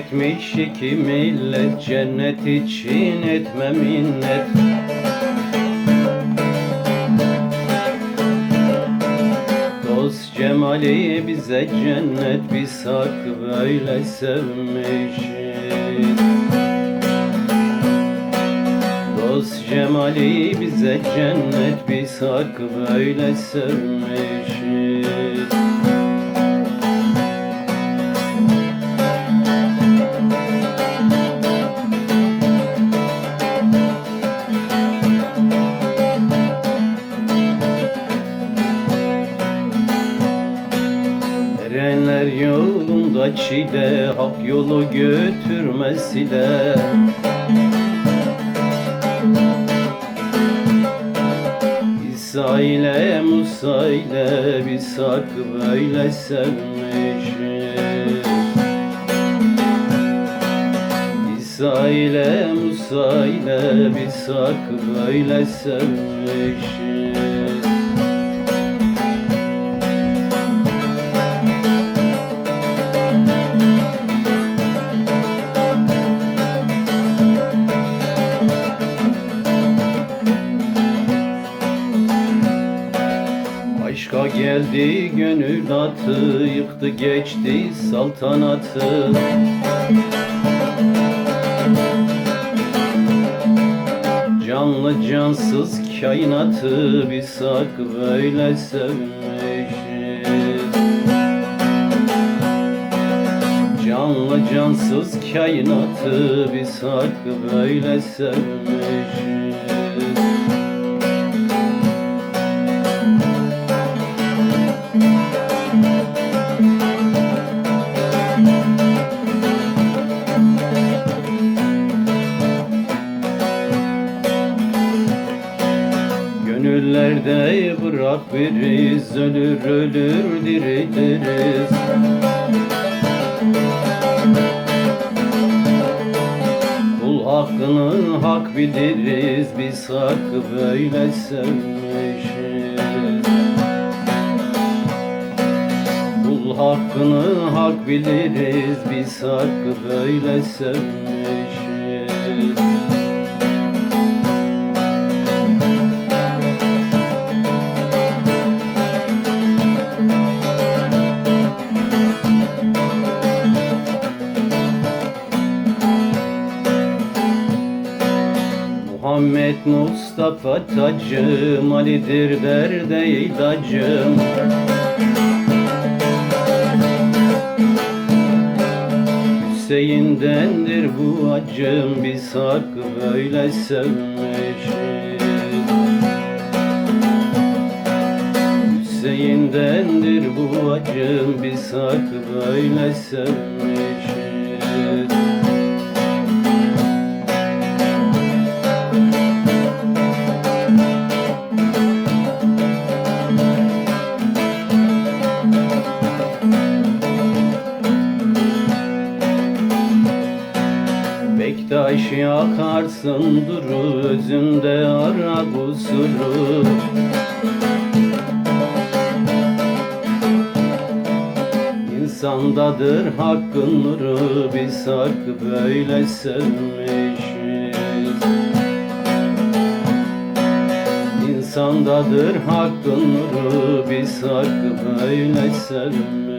etmiş iki millet Cennet için etme minnet Dost cemali bize cennet Biz hakkı böyle sevmişiz. Dost cemali bize cennet Biz hakkı böyle sevmişiz yolunda çile Hak yolu götürmesiyle İsa ile Musa ile biz hakkı böyle sevmişiz. İsa ile Musa ile biz hakkı böyle sevmişiz geldi gönül atı Yıktı geçti saltanatı. Canlı cansız kainatı Biz hak böyle sevmişiz. Canlı cansız kainatı Biz hak böyle sevmişiz Gönüllerde bırak biriz Ölür ölür diriliriz. Kul hakkını hak biliriz Biz hakkı böyle sevmişiz. Kul hakkını hak biliriz Biz hakkı böyle sevmişiz Muhammed Mustafa tacım Ali'dir derde ilacım Hüseyin'dendir bu acım Biz hakkı böyle sevmişiz. Hüseyin'dendir bu acım Biz hakkı böyle sevmişiz Bektaş yakarsın duru Özünde ara kusuru İnsandadır hakkın nuru Biz hakkı böyle sevmişiz. İnsandadır hakkın nuru Biz hakkı böyle sevmişiz